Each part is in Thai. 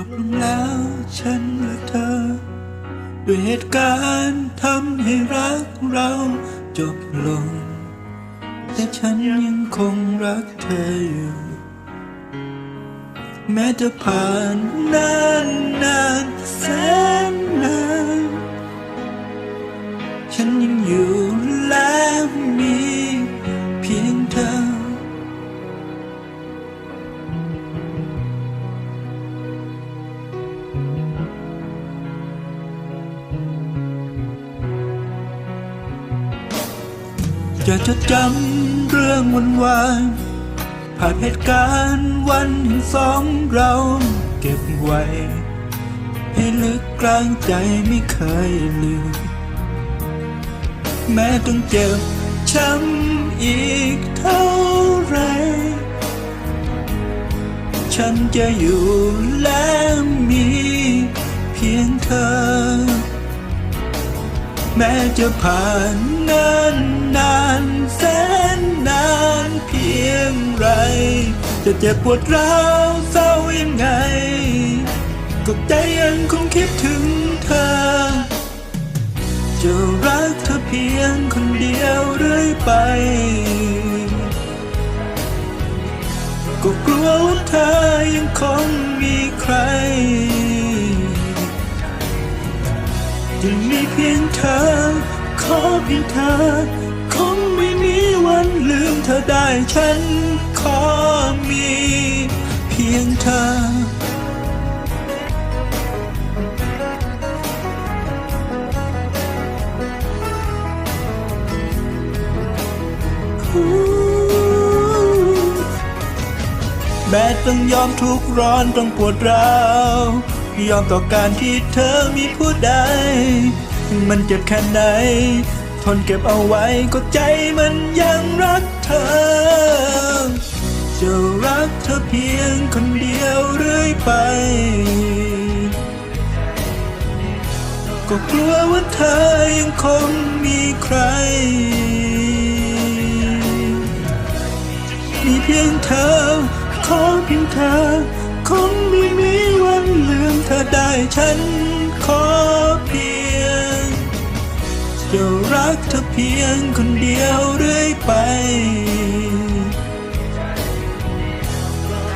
ลงแล้ว ฉันและเธอ ด้วยเหตุการณ์ทำให้รักเราจบลง แต่ฉันยังคงรักเธออยู่ แม้จะผ่านนานนาน จะจดจำเรื่องวันวานผ่านเหตุการณ์วันแห่งสองเราเก็บไว้ ให้ลึกกลางใจไม่เคยลืม แม้ต้องเจ็บช้ำอีกเท่าไร ฉันจะอยู่และมีเพียงเธอ แม้จะผ่านนานนานแสนนานเพียงไร จะเจ็บปวดร้าวเศร้ายังไง ก็ใจยังคงคิดถึงเธอ จะรักเธอเพียงคนเดียวเรื่อยไป ก็กลัวว่าเธอยังคงมีใคร ยังมีเพียงเธอ ขอเพียงเธอ คงไม่มีวันลืมเธอได้ฉันขอมีเพียงเธอ แม้ต้องยอมทุกร้อนต้องปวดร้าว ยอมต่อการที่เธอมีผู้ใด มันเจ็บแค่ไหน ทนเก็บเอาไว้ก็ใจมันยังรักเธอ จะรักเธอเพียงคนเดียวเรื่อยไป ก็กลัวว่าเธอยังคงมีใคร มีเพียงเธอ ขอเพียงเธอคงไม่มี นลืมเธอได้ฉันขอเพียงจะรักเธอเพียงคนเดียวเรื่อยไป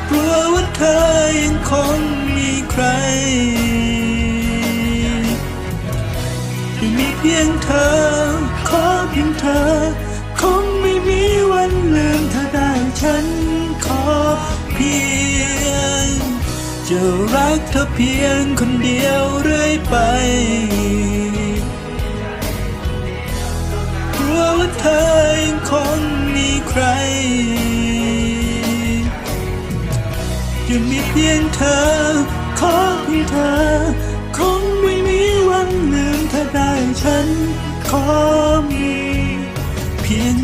กลัวว่าเธอยังคงมีใครที่มีเพียงเธอ ขอเพียงเธอ คงไม่มีวันลืมเธอ กเธอเพียงคนเดียวเรื่อยไปกลัวว่าเธอยังคงมีใครยังมีเพียงเธอ ขอเพียงเธอ คงไม่มีวันลืมเธอได้ฉัน ขอเพียง